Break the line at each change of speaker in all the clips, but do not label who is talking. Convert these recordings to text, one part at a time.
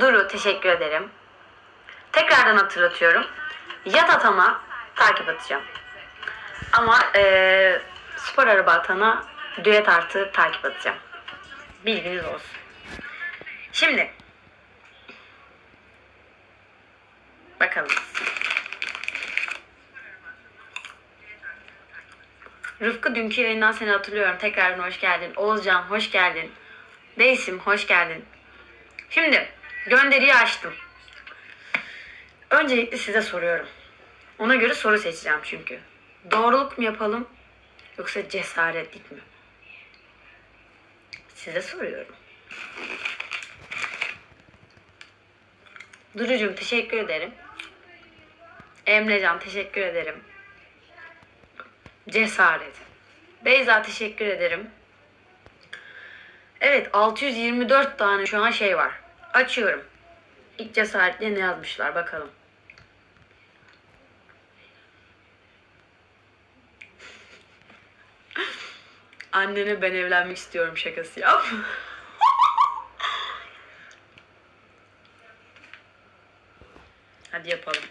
Duru teşekkür ederim. Tekrardan hatırlatıyorum. Yat atama takip atacağım. Ama eee spor araba atana düet artı takip atacağım. Bilginiz olsun. Şimdi. Bakalım. Rıfkı dünkü yayından seni hatırlıyorum. Tekrardan hoş geldin. Oğuzcan hoş geldin. Beysim hoş geldin. Şimdi gönderiyi açtım. Öncelikle size soruyorum. Ona göre soru seçeceğim çünkü. Doğruluk mu yapalım yoksa cesaretlik mi? Size soruyorum. Durucum teşekkür ederim. Emrecan teşekkür ederim. Cesaret. Beyza teşekkür ederim. Evet 624 tane şu an şey var. Açıyorum. İlk cesaretle ne yazmışlar bakalım. Annene ben evlenmek istiyorum şakası yap. Hadi yapalım.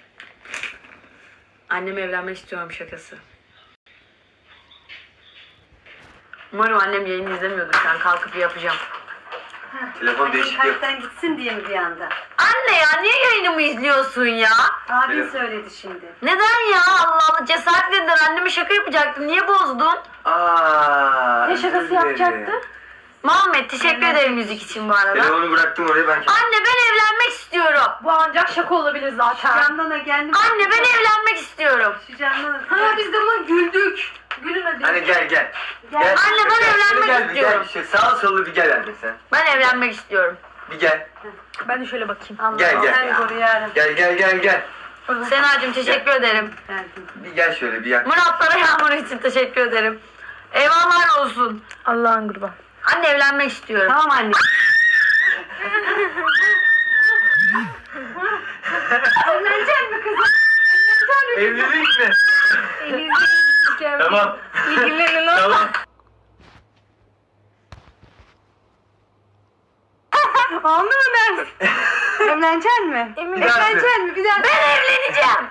Anneme evlenmek istiyorum şakası. Umarım annem yayını izlemiyordur an. Kalkıp yapacağım.
Telefon değişik yap.
Kalpten gitsin diye mi bir anda?
Anne ya niye yayınımı izliyorsun ya?
Abin
Merhaba.
söyledi şimdi.
Neden ya? Allah Allah cesaret dediler. Anneme şaka yapacaktım. Niye bozdun?
Aa.
Ne
özür
şakası
dilerim.
yapacaktı?
Muhammed teşekkür ederim müzik için bu arada.
Telefonu bıraktım oraya ben.
Anne ben evlenmek istiyorum.
Bu ancak şaka olabilir zaten.
Camdan geldim.
Anne ben evlenmek istiyorum.
Şu camdan
Ha biz de buna güldük. Gülün hadi.
Anne gel gel.
Gel.
Anne, ben
Gel,
evlenmek
gel, bir
istiyorum.
Gel, bir şey. Sağ sollu bir gel anne sen.
Ben evlenmek istiyorum.
Bir gel.
Ben de şöyle bakayım.
Allah
Gel, gel.
sen koru yarabbim.
Gel gel gel gel.
Senacığım teşekkür ederim.
Bir gel şöyle bir yak.
Muratlara yağmur için teşekkür ederim. Eyvallah olsun.
Allah'ın kurban.
Anne evlenmek istiyorum.
Tamam anne. Evlenecek mi kızım?
Evlilik mi? Tamam.
İlgilenin
tamam.
Oldu mu ders? Evlenecek mi? Evlenecek mi? Bir daha.
Ben evleneceğim.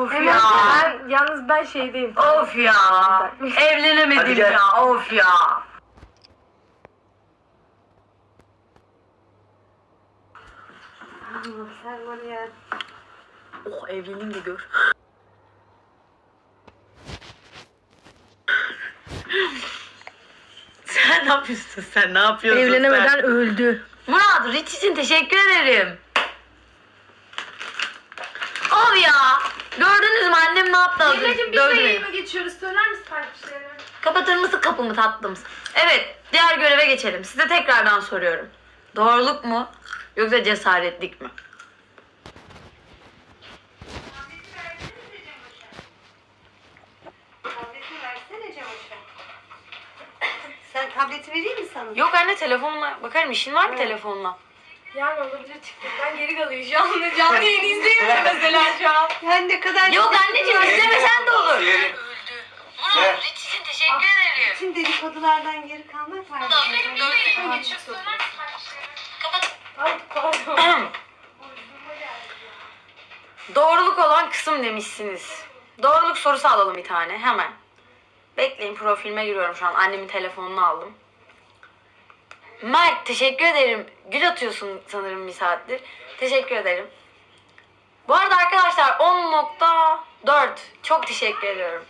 Of
Evet,
ya.
ben, yalnız ben şeydeyim.
Of ya.
Hadi
Evlenemedim
gel.
ya. Of ya.
Sen var ya.
Oh evleneyim de gör. Sen ne yapıyorsun sen? Ne yapıyorsun
Evlenemeden
sen?
öldü.
Murat Rich için teşekkür ederim. Of ya. Gördünüz mü annem ne yaptı az önce?
Emre'cim biz de yayına geçiyoruz. Söyler misin takipçilerine?
Kapatır mısın kapımı tatlım? Evet, diğer göreve geçelim. Size tekrardan soruyorum. Doğruluk mu yoksa cesaretlik mi?
Tableti versene Cemoş'a. Sen tableti vereyim mi sana?
Yok anne telefonla bakarım. işin var mı telefonla?
Yani olabilir çıktı. Ben geri şu anda. Canlı yayını izleyemiyorum mesela şu an.
Yani ne kadar...
Yok anneciğim izlemesen de olur.
Yerim.
Murat için teşekkür ederim.
Bütün dedikodulardan geri kalmak var.
Ay pardon.
Doğruluk olan kısım demişsiniz. Doğruluk sorusu alalım bir tane hemen. Bekleyin profilime giriyorum şu an. Annemin telefonunu aldım. Mert teşekkür ederim. Gül atıyorsun sanırım bir saattir. Teşekkür ederim. Bu arada arkadaşlar 10.4 çok teşekkür ediyorum.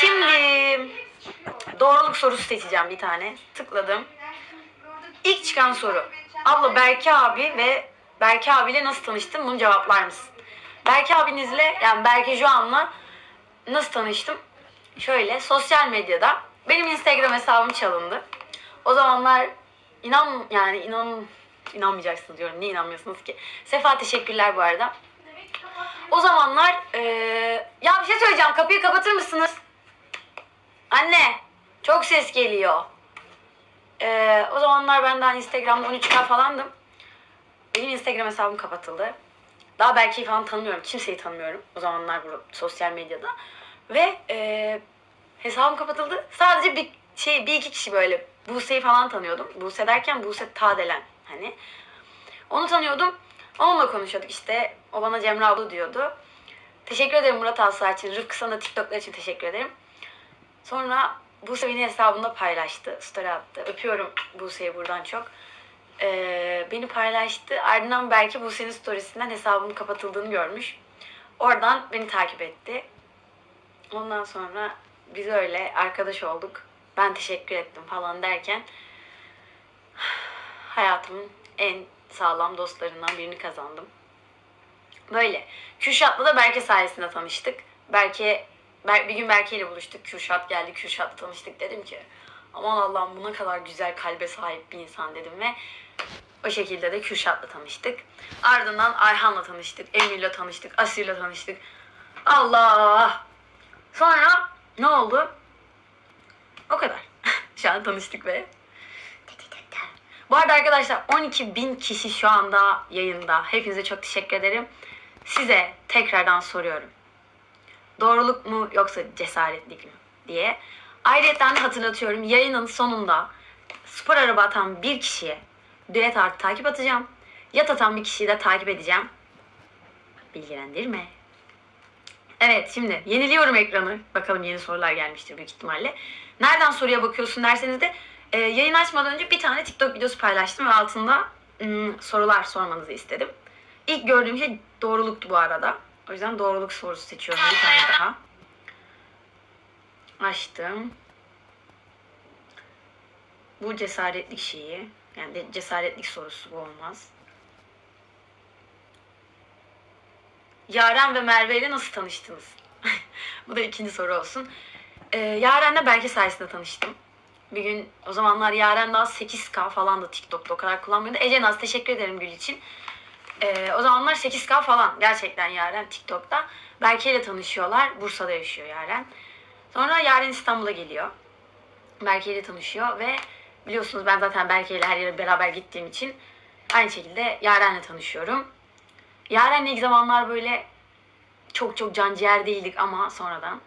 Şimdi doğruluk sorusu seçeceğim bir tane. Tıkladım. İlk çıkan soru. Abla Berke abi ve Berke abiyle nasıl tanıştın? Bunu cevaplar mısın? Berke abinizle yani Berke Joan'la nasıl tanıştım? Şöyle sosyal medyada benim Instagram hesabım çalındı. O zamanlar inan yani inan inanmayacaksınız diyorum. Niye inanmıyorsunuz ki? Sefa teşekkürler bu arada. O zamanlar eee, ya bir şey söyleyeceğim. Kapıyı kapatır mısınız? Anne çok ses geliyor. Ee, o zamanlar ben daha Instagram'da 13K falandım. Benim Instagram hesabım kapatıldı. Daha belki falan tanımıyorum. Kimseyi tanımıyorum. O zamanlar bu sosyal medyada. Ve e, hesabım kapatıldı. Sadece bir şey bir iki kişi böyle Buse'yi falan tanıyordum. Buse derken Buse Tadelen hani. Onu tanıyordum. Onunla konuşuyorduk işte. O bana Cemre abla diyordu. Teşekkür ederim Murat Aslı için. Rıfkı sana TikTok'lar için teşekkür ederim. Sonra Buse beni hesabında paylaştı. Story attı. Öpüyorum Buse'yi buradan çok. Ee, beni paylaştı. Ardından belki Buse'nin storiesinden hesabımın kapatıldığını görmüş. Oradan beni takip etti. Ondan sonra biz öyle arkadaş olduk. Ben teşekkür ettim falan derken hayatımın en sağlam dostlarından birini kazandım. Böyle. Kürşat'la da Berke sayesinde tanıştık. Berke, Ber- bir gün Berke ile buluştuk. Kürşat geldi. Kürşat'la tanıştık. Dedim ki aman Allah'ım bu ne kadar güzel kalbe sahip bir insan dedim ve o şekilde de Kürşat'la tanıştık. Ardından Ayhan'la tanıştık. Emir'le tanıştık. Asir'le tanıştık. Allah! Sonra ne oldu? O kadar. şu an tanıştık ve bu arada arkadaşlar 12 bin kişi şu anda yayında. Hepinize çok teşekkür ederim. Size tekrardan soruyorum. Doğruluk mu yoksa cesaretlik mi diye. Ayrıca hatırlatıyorum yayının sonunda spor araba atan bir kişiye düet artı takip atacağım. Yat atan bir kişiyi de takip edeceğim. Bilgilendirme. Evet şimdi yeniliyorum ekranı. Bakalım yeni sorular gelmiştir büyük ihtimalle. Nereden soruya bakıyorsun derseniz de e, yayın açmadan önce bir tane TikTok videosu paylaştım ve altında ım, sorular sormanızı istedim. İlk gördüğüm şey doğruluktu bu arada. O yüzden doğruluk sorusu seçiyorum bir tane daha. Açtım. Bu cesaretlik şeyi. Yani cesaretlik sorusu bu olmaz. Yaren ve Merve ile nasıl tanıştınız? bu da ikinci soru olsun. Ee, Yaren'le Berke sayesinde tanıştım. Bir gün o zamanlar Yaren daha 8K falan da TikTok'ta o kadar kullanmıyordu. Ece Naz teşekkür ederim Gül için. Ee, o zamanlar 8K falan gerçekten Yaren TikTok'ta. Berke ile tanışıyorlar. Bursa'da yaşıyor Yaren. Sonra Yaren İstanbul'a geliyor. Berke ile tanışıyor ve biliyorsunuz ben zaten Berke ile her yere beraber gittiğim için aynı şekilde Yaren'le tanışıyorum. Yaren'le ilk zamanlar böyle çok çok can ciğer değildik ama sonradan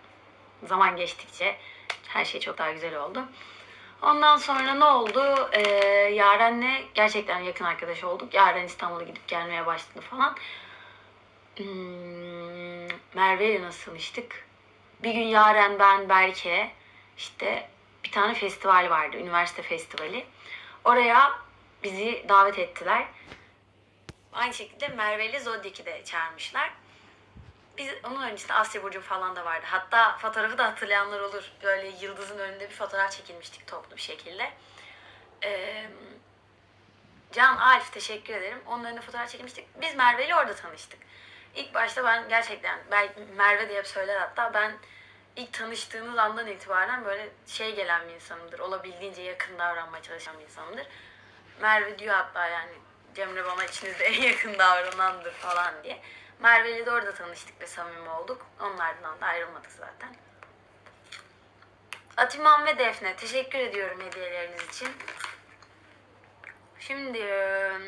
zaman geçtikçe her şey çok daha güzel oldu. Ondan sonra ne oldu? Ee, Yaren'le gerçekten yakın arkadaş olduk. Yaren İstanbul'a gidip gelmeye başladı falan. Hmm, Merve ile nasıl tanıştık? Bir gün Yaren, ben, Berke işte bir tane festival vardı. Üniversite festivali. Oraya bizi davet ettiler. Aynı şekilde Merve ile Zodiac'i de çağırmışlar. Biz onun öncesinde Asya Burcu falan da vardı. Hatta fotoğrafı da hatırlayanlar olur. Böyle yıldızın önünde bir fotoğraf çekilmiştik toplu bir şekilde. Ee, Can Alif teşekkür ederim. Onun önünde fotoğraf çekilmiştik. Biz Merve orada tanıştık. İlk başta ben gerçekten belki Merve diye hep söyler hatta ben ilk tanıştığımız andan itibaren böyle şey gelen bir insanımdır. Olabildiğince yakın davranmaya çalışan bir insanımdır. Merve diyor hatta yani Cemre bana içinizde en yakın davranandır falan diye. Merve ile de orada tanıştık ve samimi olduk. Onlardan da ayrılmadık zaten. Atiman ve Defne teşekkür ediyorum hediyeleriniz için. Şimdi eee,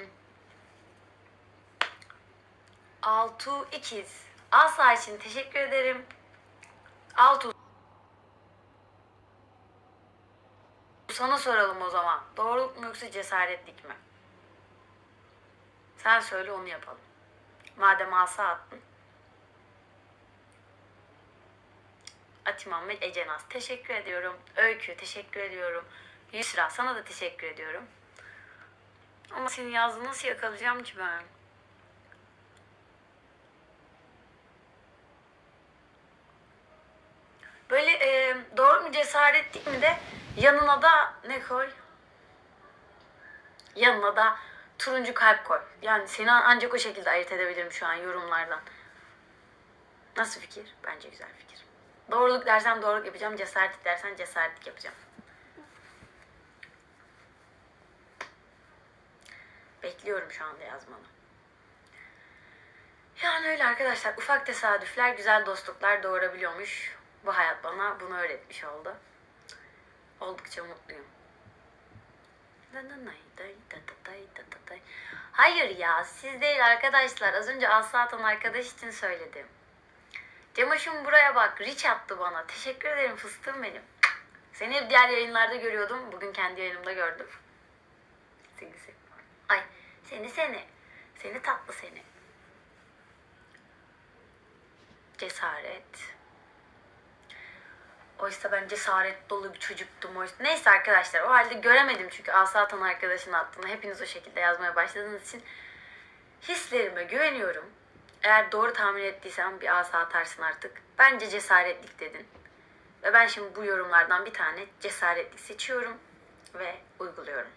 Altu ikiz. Asa için teşekkür ederim. Altu. Sana soralım o zaman. Doğruluk mu yoksa cesaretlik mi? Sen söyle onu yapalım. Madem asa attın. Atiman ve Ecenaz teşekkür ediyorum. Öykü teşekkür ediyorum. Yusra sana da teşekkür ediyorum. Ama senin yazdığını nasıl yakalayacağım ki ben? Böyle e, doğru mu cesaretlik mi de yanına da ne koy? Yanına da turuncu kalp koy. Yani seni ancak o şekilde ayırt edebilirim şu an yorumlardan. Nasıl fikir? Bence güzel fikir. Doğruluk dersen doğruluk yapacağım, cesaretlik dersen cesaretlik yapacağım. Bekliyorum şu anda yazmanı. Yani öyle arkadaşlar. Ufak tesadüfler güzel dostluklar doğurabiliyormuş. Bu hayat bana bunu öğretmiş oldu. Oldukça mutluyum. Hayır ya siz değil arkadaşlar. Az önce Aslı arkadaş için söyledim. Cemoş'um buraya bak. Rich attı bana. Teşekkür ederim fıstığım benim. Seni diğer yayınlarda görüyordum. Bugün kendi yayınımda gördüm. Seni seni. Ay seni seni. Seni tatlı seni. Cesaret. Oysa ben cesaret dolu bir çocuktum. Oysa... Neyse arkadaşlar o halde göremedim çünkü Asa atan arkadaşın attığını. Hepiniz o şekilde yazmaya başladığınız için hislerime güveniyorum. Eğer doğru tahmin ettiysem bir asa atarsın artık. Bence cesaretlik dedin. Ve ben şimdi bu yorumlardan bir tane cesaretlik seçiyorum ve uyguluyorum.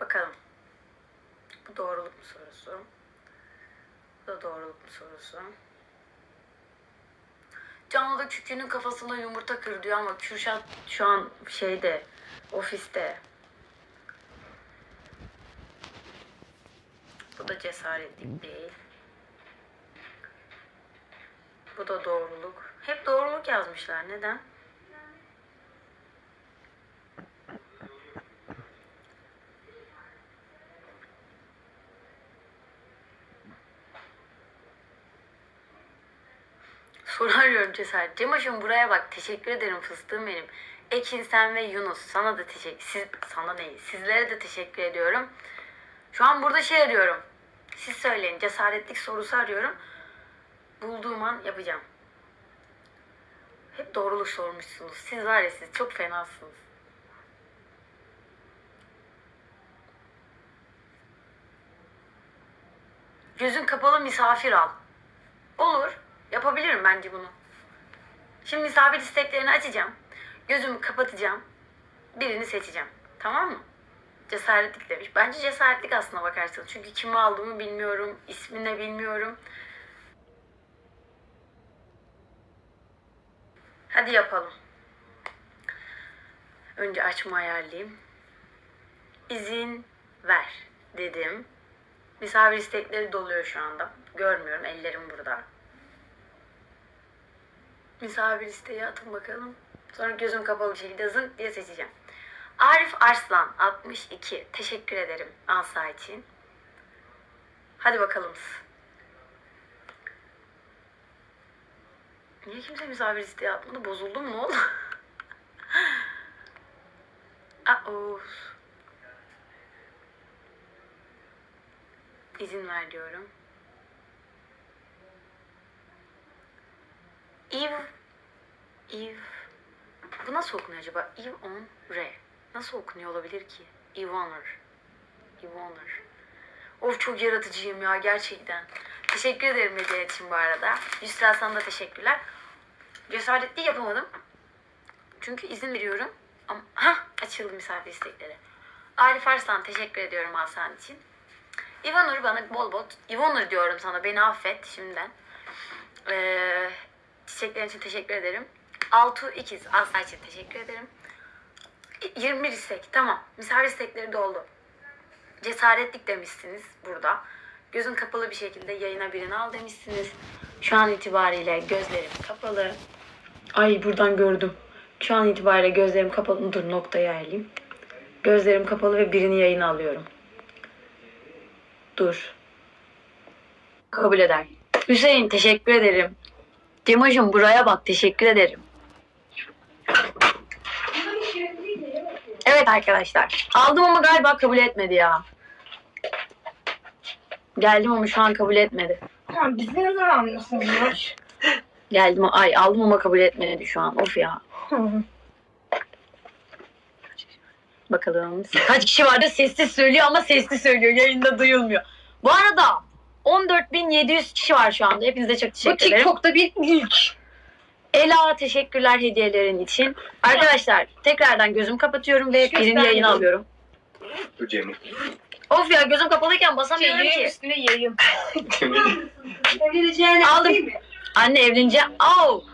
Bakalım. Bu doğruluk mu sorusu? Bu da doğruluk mu sorusu? Canlı Kükü'nün kafasına yumurta kır diyor ama Kürşat şu an şeyde, ofiste. Bu da cesaretlik değil. Bu da doğruluk. Hep doğruluk yazmışlar. Neden? Arıyorum cesaret. Cemoş'um buraya bak. Teşekkür ederim fıstığım benim. Ekin sen ve Yunus. Sana da teşekkür... Siz, sana değil. Sizlere de teşekkür ediyorum. Şu an burada şey arıyorum. Siz söyleyin. Cesaretlik sorusu arıyorum. Bulduğum an yapacağım. Hep doğruluk sormuşsunuz. Siz var ya siz çok fenasınız. Gözün kapalı misafir al. Olur. Yapabilirim bence bunu. Şimdi misafir isteklerini açacağım. Gözümü kapatacağım. Birini seçeceğim. Tamam mı? Cesaretlik demiş. Bence cesaretlik aslına bakarsanız. Çünkü kimi aldığımı bilmiyorum. ismini bilmiyorum. Hadi yapalım. Önce açma ayarlayayım. İzin ver dedim. Misafir istekleri doluyor şu anda. Görmüyorum. Ellerim burada. Misafir isteği atın bakalım. Sonra gözüm kapalı bir şekilde zınk diye seçeceğim. Arif Arslan 62. Teşekkür ederim Asa için. Hadi bakalım. Niye kimse misafir isteği atmadı? Bozuldum mu oldu? Aa, İzin ver diyorum. Eve Eve Bu nasıl okunuyor acaba? Eve on Re. Nasıl okunuyor olabilir ki? Ivonor. Ivonor. Of çok yaratıcıyım ya gerçekten. Teşekkür ederim hediye için bu arada. Yusra sana da teşekkürler. Cesaretli yapamadım. Çünkü izin veriyorum. Ama ha açıldı misafir istekleri. Arif Arslan teşekkür ediyorum Hasan için. Ivanur bana bol bol Ivanur diyorum sana beni affet şimdiden. Ee, çiçeklerin için teşekkür ederim. Altu ikiz Asla için teşekkür ederim. 21 istek tamam. Misafir istekleri doldu. Cesaretlik demişsiniz burada. Gözün kapalı bir şekilde yayına birini al demişsiniz. Şu an itibariyle gözlerim kapalı. Ay buradan gördüm. Şu an itibariyle gözlerim kapalı. Dur noktayı ayarlayayım. Gözlerim kapalı ve birini yayına alıyorum. Dur. Kabul eder. Hüseyin teşekkür ederim. Cemoş'um buraya bak teşekkür ederim. Evet arkadaşlar. Aldım ama galiba kabul etmedi ya. Geldim ama şu an kabul etmedi.
Ya bizi ne zaman anlıyorsunuz?
Geldim ay aldım ama kabul etmedi şu an. Of ya. Bakalım. Kaç kişi vardı sessiz söylüyor ama sesli söylüyor. Yayında duyulmuyor. Bu arada 14.700 kişi var şu anda. Hepinize çok
Bu
teşekkür ederim.
TikTok'ta bir ilk.
Ela teşekkürler hediyelerin için. Arkadaşlar tekrardan gözüm kapatıyorum ve
Hiç
birini yayına alıyorum.
Bu Cemil.
Of ya gözüm kapalıyken basamıyorum
Yayın
ki.
üstüne yayın.
Cemil.
Evleneceğine
Aldım.
değil mi?
Anne evlenince au.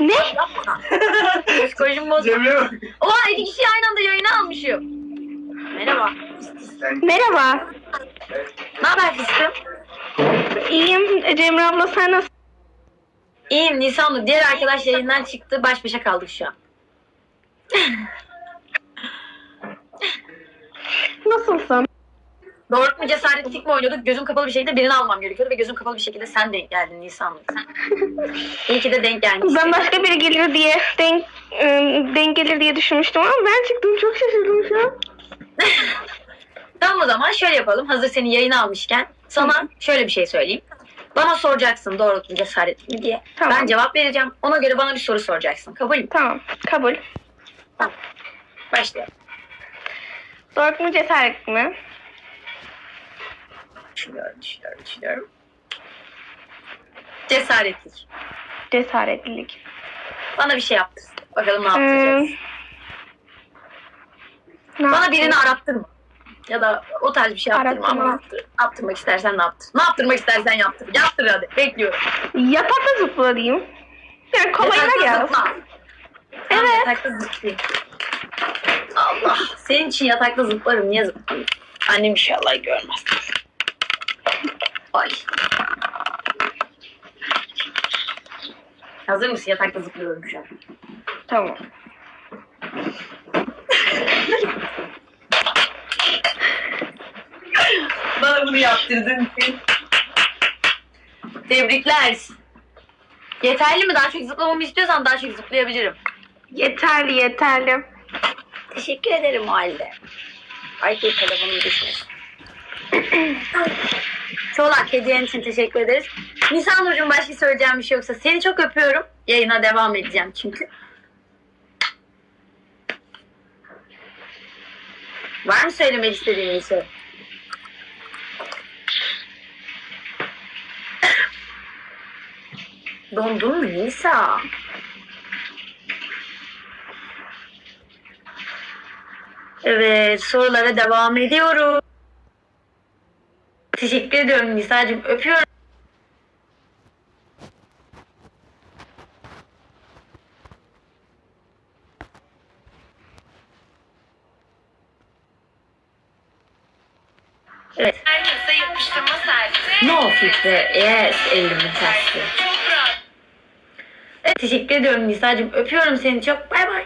Ne?
Psikolojim bozuldu.
Cemil'e bak.
Oha iki kişi aynı anda yayına almışım. Merhaba.
Sen
Merhaba.
Ne haber Fisim?
İyiyim Cemre abla sen nasıl?
İyiyim Nisanlı. Diğer arkadaş yayından çıktı. Baş başa kaldık şu an.
Nasılsın?
Doğruluk mu cesaretlik mi oynuyorduk? Gözüm kapalı bir şekilde birini almam gerekiyordu ve gözüm kapalı bir şekilde sen denk geldin Nisanlı. İyi ki de denk gelmişsin.
Ben başka biri gelir diye denk, ıı, denk gelir diye düşünmüştüm ama ben çıktım çok şaşırdım şu an.
Tamam o zaman şöyle yapalım. Hazır seni yayına almışken sana şöyle bir şey söyleyeyim. Bana soracaksın doğruluk mu cesaret mi diye.
Tamam.
Ben cevap vereceğim. Ona göre bana bir soru soracaksın. Kabul mü?
Tamam kabul.
Başlayalım.
Doğruluk mu cesaret mi?
Düşünüyorum, düşünüyorum, düşünüyorum. Cesaretlik.
Cesaretlilik.
Bana bir şey yaptır. Bakalım ne
Ee,
yaptıracağız.
ne
Bana
yapayım?
birini arattırma. Ya da o tarz bir şey yaptırma ama yaptır. Yaptırmak istersen ne yaptır. Ne yaptırmak istersen yaptır. Yaptır hadi. Bekliyorum.
Yatakta zıpla diyeyim. Yani kolayına gel.
zıpla.
Evet.
Yatakta zıplayayım. Allah. Senin için yatakta zıplarım. Niye zıplayayım? Annem inşallah görmez. Ay. Hazır mısın? Yatakta zıplıyorum şu an.
Tamam.
Bana bunu yaptırdın için. Tebrikler. Yeterli mi? Daha çok zıplamamı istiyorsan daha çok zıplayabilirim.
Yeterli yeterli.
Teşekkür ederim o halde. Ay dur telefonum düşmesin. Çolak hediyen için teşekkür ederiz. Nisan Nurcuğum başka söyleyeceğim bir şey yoksa seni çok öpüyorum. Yayına devam edeceğim çünkü. Var mı söylemek istediğin bir şey? Dondun mu Nisa? Evet sorulara devam ediyorum. Teşekkür ediyorum Nisa'cığım. Öpüyorum. Evet. No filtre. Yes. Elimin tersi. Ediyorum Nisa'cığım. Öpüyorum seni çok. Bay bay.